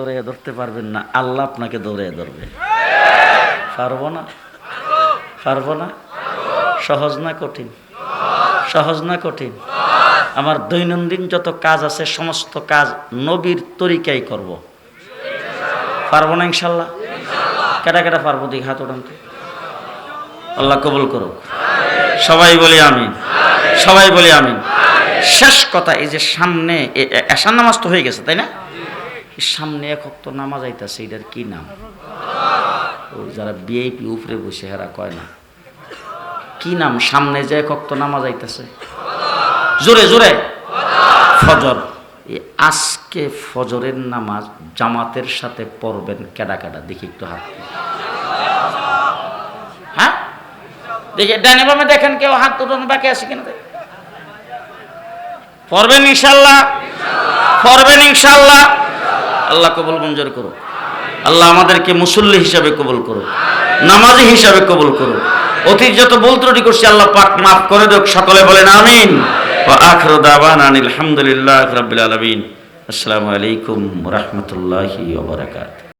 দৌড়ে ধরতে পারবেন না, আল্লাহ আপনাকে ধরবে। পারব না? না? সহজ না কঠিন? সহজ না কঠিন? আমার দৈনন্দিন যত কাজ আছে, সমস্ত কাজ নবীর তরিকাই করব। পারব না ইনশাল্লাহ? কেটা কেটা পারব? দিক হাত ওঠান তো। আল্লাহ কবুল করুক। সবাই বলি আমি সবাই বলি আমি শেষ কথা, এই যে সামনে, এ- এ- নামাজ তো হয়ে গেছে, তাই না? সামনে এক তো নামাজ আইতাছে, এটার কি নাম? ওই যারা বিআইপি উপরে বসে, হেরা কয় না। কি নাম? সামনে যে এক তো নামাজ আইতাছে। জোরে জোরে। ফজর। আজকে ফজরের নামাজ জামাতের সাথে পড়বেন কেডা কেডা? দেখি একটু হাত হ্যাঁ? দেখি, ডানে বামে দেখেন কেউ হাত উঠানো বাকি আছে কিনা। পড়বেন ইনশাল্লাহ। পড়বেন ইনশাল্লাহ। আল্লাহ কবুল মঞ্জুর করো আল্লাহ আমাদেরকে মুসল্লি হিসাবে কবুল করো নামাজি হিসাবে কবুল করো অতীত যত বল ত্রুটি করছি, আল্লাহ পাক মাফ করে দেখ সকলে বলেন আমিন। আখর দাবান দাওয়ানা আনিল হামদুলিল্লাহি রাব্বিল আলামিন। আসসালামু আলাইকুম রহমতুল্লাহি